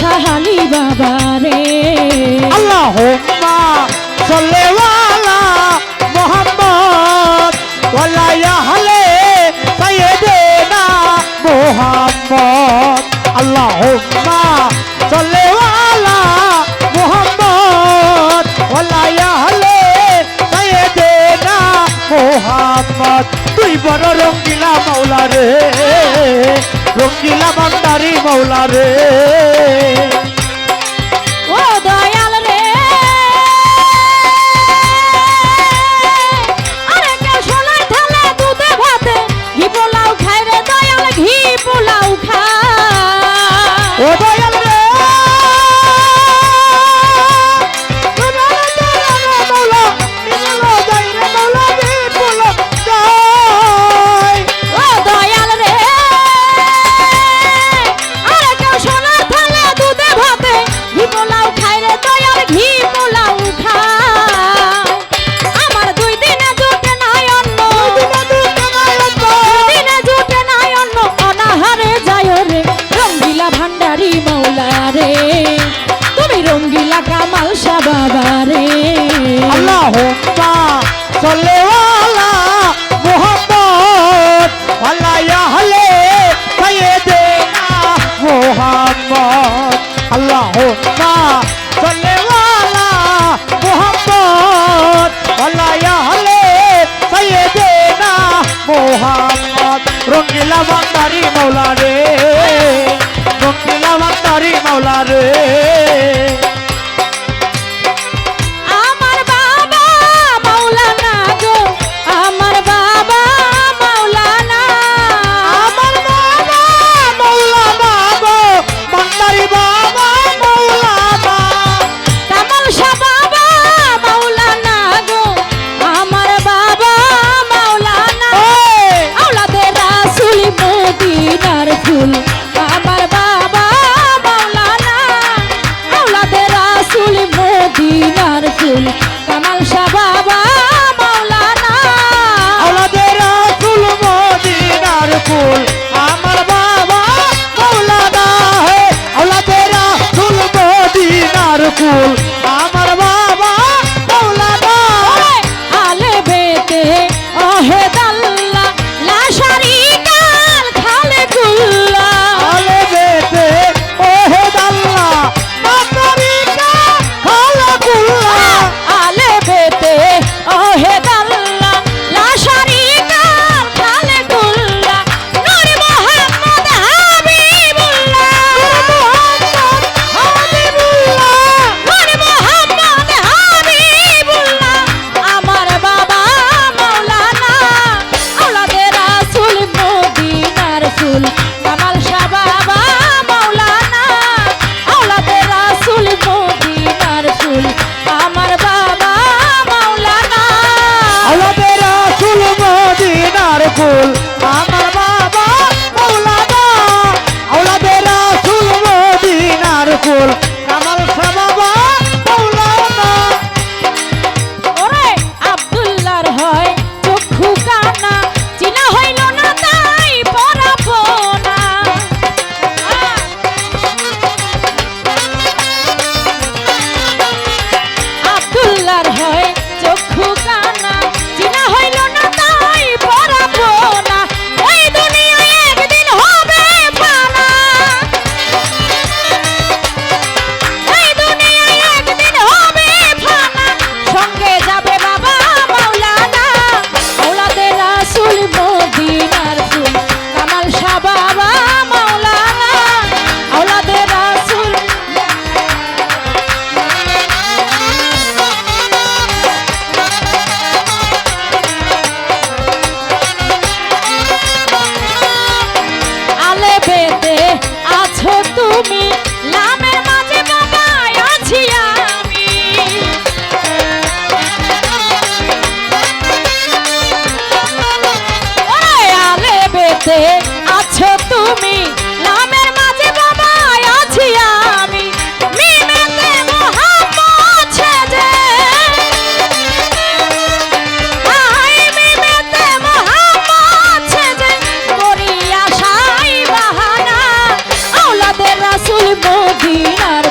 শাহালি বাবা রে। আল্লাহুম্মা সাল্লি আলা মুহাম্মদ ওয়ালা আহলে সাইয়্যিদিনা মুহাম্মদ। আল্লাহুম্মা সাল্লি আলা মুহাম্মদ ওয়ালা আহলে সাইয়্যিদিনা মুহাম্মদ। তুই বড় রঙ্গিলা মাওলা রে, রঙ্গিলা বান্দারি মাওলা রে। আলা মুহাম্মদ ওয়ালা আহলে সাইয়্যিদিনা মুহাম্মদ আল্লাহুম্মা সাল্লি আলা মুহাম্মদ ওয়ালা আহলে সাইয়্যিদিনা মুহাম্মদ। রঙ্গিলা বান্দারি মাওলা রে, রঙ্গিলা বান্দারি মাওলা রে। না